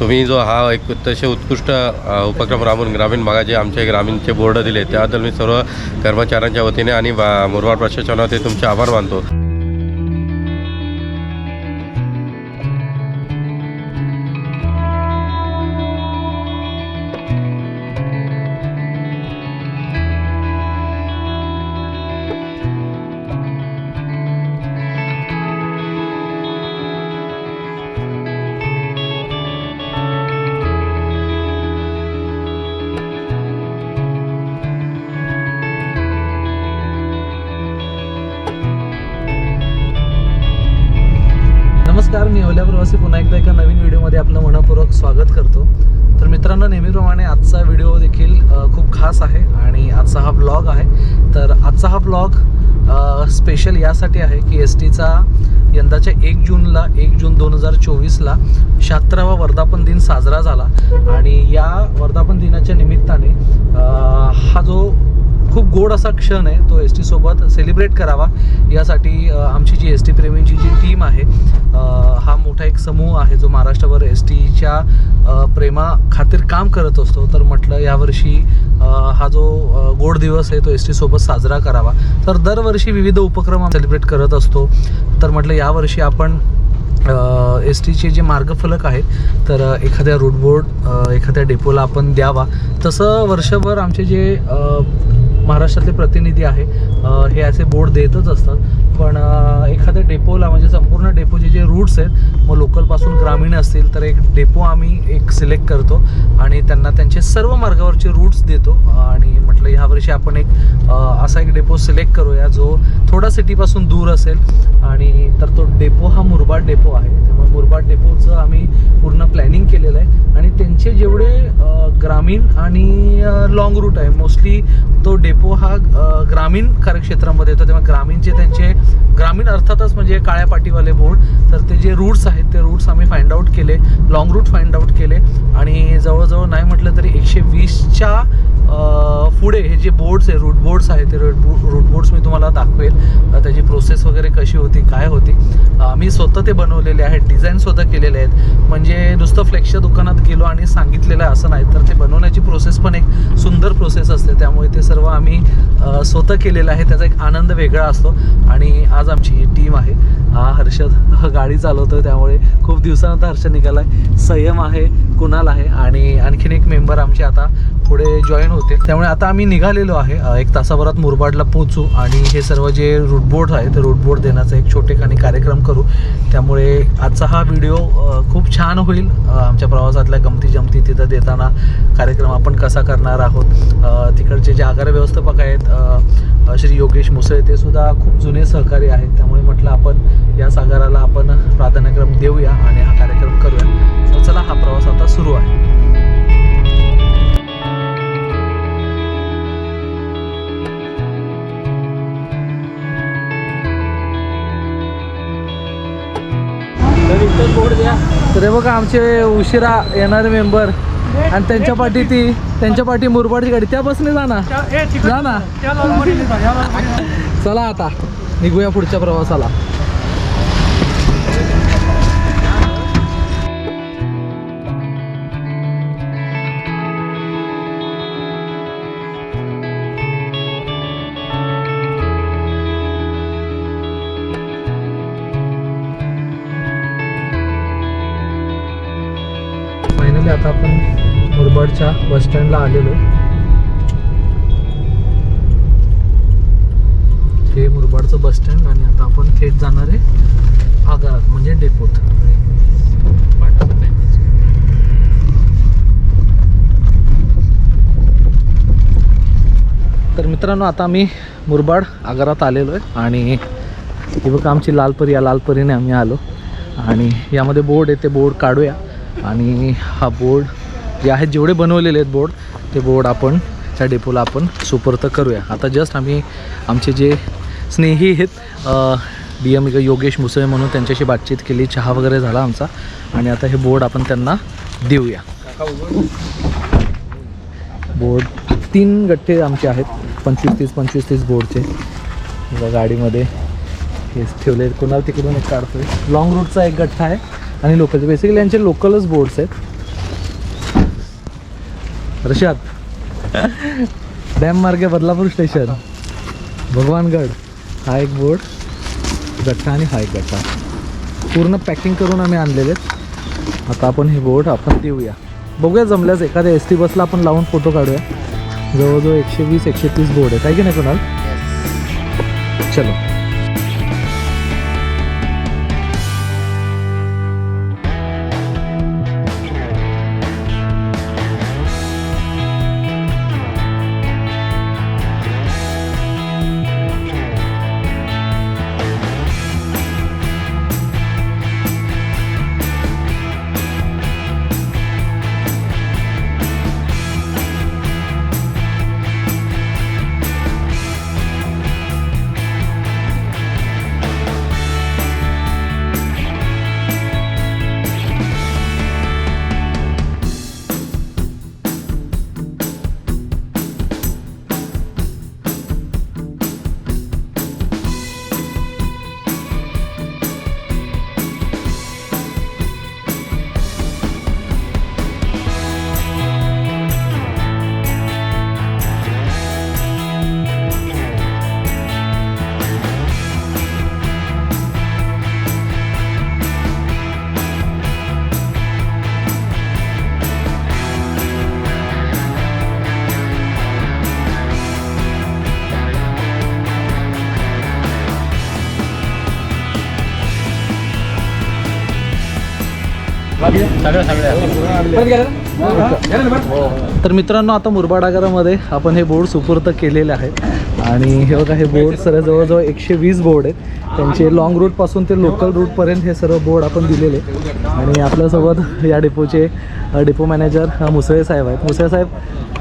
तुम्ही जो हा एक तसे उत्कृष्ट उपक्रम राबवून ग्रामीण भागाचे आमचे ग्रामीणचे बोर्ड दिले. त्याबद्दल मी सर्व कर्मचाऱ्यांच्या वतीने आणि मुरवाड मुरबाड प्रशासनावरती तुमचे आभार मानतो. मी पुन्हा एकदा एका नवीन व्हिडिओमध्ये आपलं मनपूर्वक स्वागत करतो. तर मित्रांनो नेहमीप्रमाणे आजचा व्हिडिओ देखील खूप खास आहे आणि आजचा हा ब्लॉग आहे. तर आजचा हा ब्लॉग स्पेशल यासाठी आहे की एस टीचा यंदाच्या एक जूनला एक जून दोन हजार चोवीसला शहात्तरावा वर्धापन दिन साजरा झाला. आणि या वर्धापन दिनाच्या निमित्ताने हा जो खूप गोड असा क्षण आहे तो एस टीसोबत सेलिब्रेट करावा. यासाठी आमची जी एस टी प्रेमींची जी टीम आहे हा मोठा एक समूह आहे जो महाराष्ट्रभर एस टीच्या प्रेमा खातीर काम करत असतो. तर म्हटलं यावर्षी हा जो गोड दिवस आहे तो एस टीसोबत साजरा करावा. तर दरवर्षी विविध उपक्रम सेलिब्रेट करत असतो. तर म्हटलं यावर्षी आपण एस टीचे जे मार्गफलक आहेत तर एखाद्या रूटबोर्ड एखाद्या डेपोला आपण द्यावा. तसं वर्षभर आमचे जे महाराष्ट्रातले प्रतिनिधी आहे हे असे बोर्ड देतच असतात. पण एखाद्या डेपोला म्हणजे संपूर्ण डेपोचे जे रूट्स आहेत मग लोकलपासून ग्रामीण असतील तर एक डेपो आम्ही एक सिलेक्ट करतो आणि त्यांना त्यांचे सर्व मार्गावरचे रूट्स देतो. आणि म्हटलं ह्यावर्षी आपण एक असा एक डेपो सिलेक्ट करूया जो थोडा सिटीपासून दूर असेल. आणि तर तो डेपो हा मुरबाड डेपो आहे. त्यामुळे मुरबाड डेपोचं आम्ही पूर्ण प्लॅनिंग केलेलं आहे. आणि त्यांचे जेवढे ग्रामीण आणि लॉंग रूट आहे मोस्टली तो डेपो हा ग्रामीण कार्यक्षेत्रामध्ये येतो. तेव्हा ग्रामीणचे त्यांचे ग्रामीण अर्थातच म्हणजे काळ्या पाटीवाले बोर्ड तर ते जे रूट्स आहेत ते रूट्स आम्ही फाइंड आउट केले लॉंग रूट फाइंड आउट केले. आणि जवळजवळ नाही म्हटलं तरी एकशे वीसच्या पुढे हे जे बोर्ड्स आहे रूट बोर्ड्स आहेत ते रूट रूट बोर्ड्स मी तुम्हाला दाखवेल. त्याची प्रोसेस वगैरे कशी होती काय होती. मी स्वतः ते बनवलेले आहेत डिझाईन स्वतः केलेले आहेत. म्हणजे नुसतं फ्लेक्सच्या दुकानात गेलो आणि सांगितलेलं आहे असं नाही. तर ते बनवण्याची प्रोसेस पण एक सुंदर प्रोसेस असते. त्यामुळे ते सर्व आम्ही स्वतः केलेलं आहे. त्याचा एक आनंद वेगळा असतो. आणि आज आमची ही टीम आहे. हा हर्षद गाडी चालवतो त्यामुळे खूप दिवसानंतर हर्षद निघाला आहे संयम आहे कुणाल आहे आणि आणखीन एक मेंबर आमचे आता पुढे जॉईन होते त्यामुळे आता आम्ही निघालेलो आहे. एक तासाभरात मुरबाडला पोहोचू आणि हे सर्व जे रूटबोर्ड आहे ते रूटबोर्ड देण्याचा एक छोटेखानी कार्यक्रम करू. त्यामुळे आजचा हा व्हिडिओ खूप छान होईल. आमच्या प्रवासातल्या गमती जमती तिथं देताना कार्यक्रम आपण कसा करणार आहोत. तिकडचे जे आगार व्यवस्थापक आहेत श्री योगेश मुसळे ते सुद्धा खूप जुने सहकारी आहेत. त्यामुळे म्हटलं आपण या सागराला आपण प्राधान्यक्रम देऊया आणि हा कार्यक्रम करूया. तर हे बघा आमचे उशिरा येणारे मेंबर. आणि त्यांच्या पाठी ती त्यांच्या पाठी मुरबाडची गाडी त्या बसने जा ना. जा ना. चला आता निघूया पुढच्या प्रवासाला. फायनली आता आपण मुरबाडच्या बस स्टँडला आलेलो. आहे हे मुरबाडचं बस स्टँड आणि आता आपण थेट जाणार आहे आगारात म्हणजे डेपोत. तर मित्रांनो आता आम्ही मुरबाड आगारात आलेलो आहे आणि ही बघा आमची लालपरी या लालपरीने आम्ही आलो. आणि यामध्ये बोर्ड आहे ते बोर्ड काढूया. आणि हा बोर्ड जे आहेत जेवढे बनवलेले आहेत बोर्ड ते बोर्ड आपण त्या डेपोला आपण सुपूर्त करूया. आता जस्ट आम्ही आमचे जे स्नेही आहेत डी एम योगेश मुसळे म्हणून त्यांच्याशी बातचीत केली चहा वगैरे झाला आमचा. आणि आता हे बोर्ड आपण त्यांना देऊया. बोर्ड तीन गठ्ठे आमचे आहेत पंचवीस तीस पंचवीस तीस बोर्डचे बघा गाडीमध्ये हे ठेवले कोणाला तिकडून एक काढतोय? लाँग रूटचा एक गठ्ठा आहे. आणि लोकलचे बेसिकली यांचे लोकलच बोर्ड्स आहेत. हर्षात डॅम मार्गे बदलापूर स्टेशन भगवानगड. हा एक बोर्ड गट्टा आणि हा एक गट्टा. पूर्ण पॅकिंग करून आम्ही आणलेले आहेत. आता आपण हे बोर्ड आपण देऊया. बघूया जमल्यास एखाद्या एस टी बसला आपण लावून फोटो काढूया. जवळजवळ एकशे वीस एकशे तीस बोर्ड आहे. काय की नाही कोणाल? चलो. तर मित्रांनो आता मुरबाड आगारामध्ये आपण हे बोर्ड सुपूर्द केलेले आहेत आणि हे बघा हे बोर्ड सर्व जवळजवळ एकशे वीस बोर्ड आहेत. त्यांचे लॉंग रूटपासून ते लोकल रूटपर्यंत हे सर्व बोर्ड आपण दिलेले. आणि आपल्यासोबत या डेपोचे डेपो मॅनेजर मुसळे साहेब आहेत. मुसळे साहेब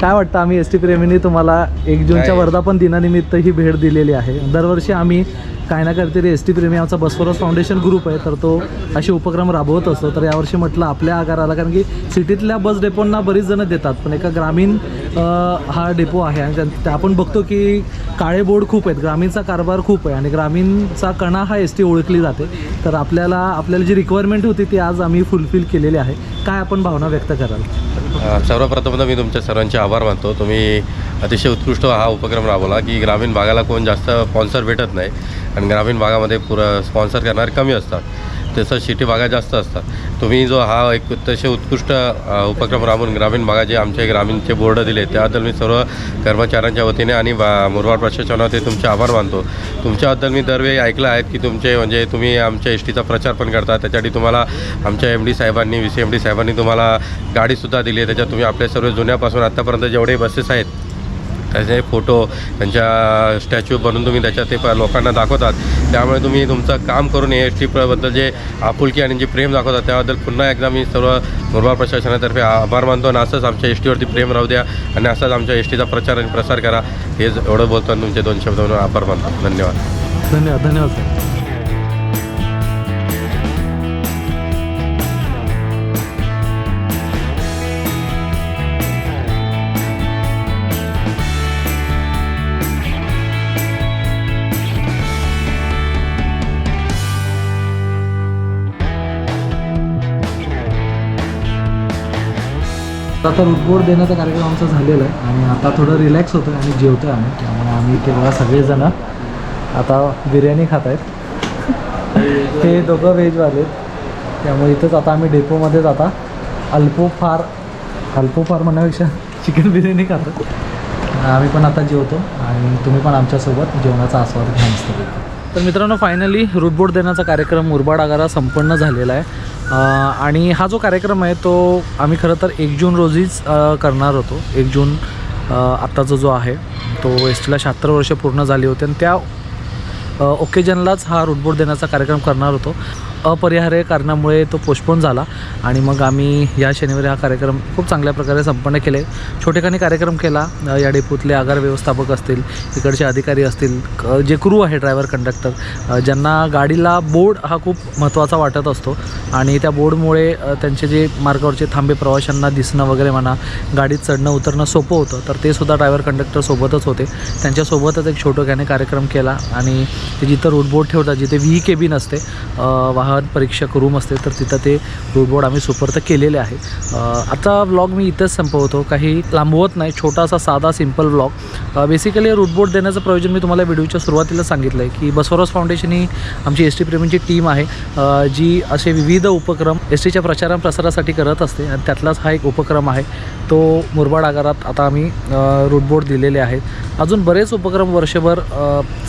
काय वाटतं आम्ही एस टी प्रेमींनी तुम्हाला एक जूनच्या? वर्धापन दिनानिमित्त ही भेट दिलेली आहे? दरवर्षी आम्ही काय ना काहीतरी एस टी प्रेमी आमचा बसवरस फाउंडेशन ग्रुप आहे. तर तो असे उपक्रम राबवत असतो. तर यावर्षी म्हटलं आपल्या आगाराला कारण की सिटीतल्या बस डेपोंना बरीच जणं देतात पण एका ग्रामीण हा डेपो आहे आणि त्या- आपण बघतो की काळे बोर्ड खूप आहेत ग्रामीणचा कारभार खूप आहे आणि ग्रामीणचा कणा हा एस टी ओळखली जाते. तर आपल्याला आपल्याला जी रिक्वायरमेंट होती ती आज आम्ही फुलफिल केलेली आहे. काय आपण भावना व्यक्त कराल? सर्वप्रथम मी तुमच्या सर्वांचे आभार मानतो. तुम्ही अतिशय उत्कृष्ट हा उपक्रम राबवला की ग्रामीण भागाला कोण जास्त स्पॉन्सर भेटत नाही. आणि ग्रामीण भागामध्ये पुरं स्पॉन्सर करणारे कमी असतात. तसं सिटी भागात जास्त असतात. तुम्ही जो हा एक अतिशय उत्कृष्ट उपक्रम राबवून ग्रामीण भागाचे आमचे ग्रामीणचे बोर्ड दिले त्याबद्दल मी सर्व कर्मचाऱ्यांच्या वतीने आणि बा- मुरबाड प्रशासनावरती तुमचे आभार मानतो. तुमच्याबद्दल मी दरवेळी ऐकलं आहेत की तुमचे म्हणजे तुम्ही आमच्या एस टीचा प्रचार पण करता त्याच्यासाठी तुम्हाला आमच्या एम डी साहेबांनी व्ही सी एम डी साहेबांनी तुम्हाला गाडीसुद्धा दिली आहे. त्याच्यात तुम्ही आपले सर्व जुन्यापासून आत्तापर्यंत जेवढे बसेस आहेत त्याचे फोटो त्यांच्या स्टॅच्यू बनवून तुम्ही त्याच्यात ते प- लोकांना दाखवतात. त्यामुळे तुम्ही तुमचं काम करून एस टीबद्दल जे आपुलकी आणि जे प्रेम दाखवतात त्याबद्दल पुन्हा एकदा मी सर्व मुरबाड प्रशासनातर्फे आभार मानतो आणि असंच आमच्या एस टीवरती प्रेम राहू द्या आणि असंच आमच्या एस टीचा प्रचार आणि प्रसार करा. हेच एवढं बोलतो आणि तुमचे दोन शब्द म्हणून आभार मानतो. धन्यवाद. धन्यवाद धन्यवाद आता रूटबोर्ड देण्याचा कार्यक्रम आमचा झालेला आहे आणि आता थोडं रिलॅक्स होतं आणि जेवतो आहे आम्ही. त्यामुळे आम्ही इथे बघा सगळेजण आता बिर्याणी खात आहेत. ते दोघं व्हेजवाले आहेत. त्यामुळे इथंच आता आम्ही डेपोमध्येच आता अल्पोफार अल्पोफार म्हणण्यापेक्षा चिकन बिर्याणी खातो आम्ही पण आता जेवतो आणि तुम्ही पण आमच्यासोबत जेवणाचा आस्वाद घ्या तर मित्रांनो फायनली रुटबोट देण्याचा कार्यक्रम मुरबाड आगारा संपन्न झालेला आहे. आणि हा जो कार्यक्रम आहे तो आम्ही खरं तर एक जून रोजीच करणार होतो. एक जून आत्ताचा जो आहे तो एस टीला शहात्तर वर्ष पूर्ण झाली होती. आणि त्या ओकेजनलाच हा रुटबोट देण्याचा कार्यक्रम करणार होतो. अपरिहार्य कारणामुळे तो पोस्टपोन झाला. आणि मग आम्ही या शनिवारी हा कार्यक्रम खूप चांगल्या प्रकारे संपन्न केले. छोटेखानी कार्यक्रम केला. या डेपूतले आगार व्यवस्थापक असतील इकडचे अधिकारी असतील क- जे क्रू आहे ड्रायव्हर कंडक्टर ज्यांना गाडीला बोर्ड हा खूप महत्त्वाचा वाटत असतो. आणि त्या बोर्डमुळे त्यांचे जे मार्गावरचे थांबे प्रवाशांना दिसणं वगैरे म्हणा गाडीत चढणं उतरणं सोपं होतं. तर ते सुद्धा ड्रायव्हर कंडक्टर सोबतच होते. त्यांच्यासोबतच एक छोटोख्याने कार्यक्रम केला. आणि ते जिथं रूटबोर्ड ठेवतात जिथे व्ही केबिन असते वाहन वाहन परीक्षा रूम असते तर तिथं ते रूट बोर्ड आम्ही सुपर्द केलेले आहे. आता व्लॉग मी इथंच संपवतो. काही लांबवत नाही छोटासा साधा simple vlog basically route board देण्याचं प्रयोजन मी तुम्हाला व्हिडिओच्या सुरुवातीला सांगितलं आहे की बसवरस फाउंडेशन ही आमची एस टी प्रेमींची टीम आहे. जी असे विविध उपक्रम एस टीच्या प्रचार प्रसारासाठी करत असते आणि त्यातलाच हा एक उपक्रम आहे. तो मुरबाड आगारात आता आम्ही रूट बोर्ड दिलेले आहेत. अजून बरेच उपक्रम वर्षभर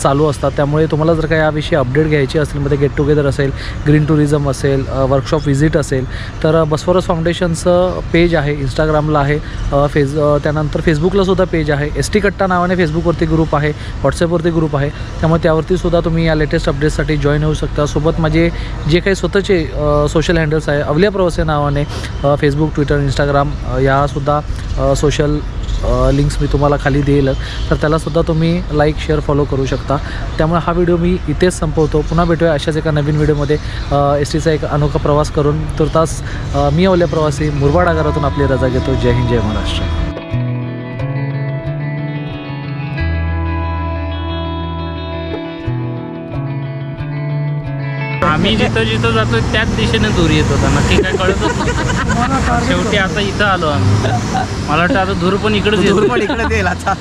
चालू असतात. त्यामुळे तुम्हाला जर का याविषयी अपडेट घ्यायची असेल मध्ये गेट टुगेदर असेल ग्रीन टुरिझम असेल वर्कशॉप व्हिजिट असेल तर बसवरस फाउंडेशनचं पेज आहे इंस्टाग्रामला आहे फेस त्यानंतर फेसबुकलासुद्धा पेज आहे. एस टी कट्टा नावाने फेसबुकवरती ग्रुप आहे व्हॉट्सअपवरती ग्रुप आहे. त्यामुळे त्यावरती सुद्धा तुम्ही या लेटेस्ट अपडेट्ससाठी जॉईन होऊ शकता. सोबत माझे जे काही स्वतःचे सोशल हँडल्स आहे अवल्या प्रवासी नावाने फेसबुक ट्विटर इंस्टाग्राम यासुद्धा सोशल लिंक्स मी तुम्हाला खाली देईलच. तर त्यालासुद्धा तुम्ही लाईक शेअर फॉलो करू शकता. त्यामुळे हा व्हिडिओ मी इथेच संपवतो. पुन्हा भेटूया अशाच एका नवीन व्हिडिओमध्ये एस टीचा एक अनोखा प्रवास करून. तुर्तास मी अवल्या प्रवासी मुरबाड आगारातून आपली रजा घेतो. जय हिंद जय महाराष्ट्र. आम्ही जिथं जिथं जातो त्याच दिशेने दूर येत होता. नक्की काय कळत शेवटी आता इथं आलो आम्ही. मला वाटतं आता धूर पण इकडेच पण इकडे येईल आता.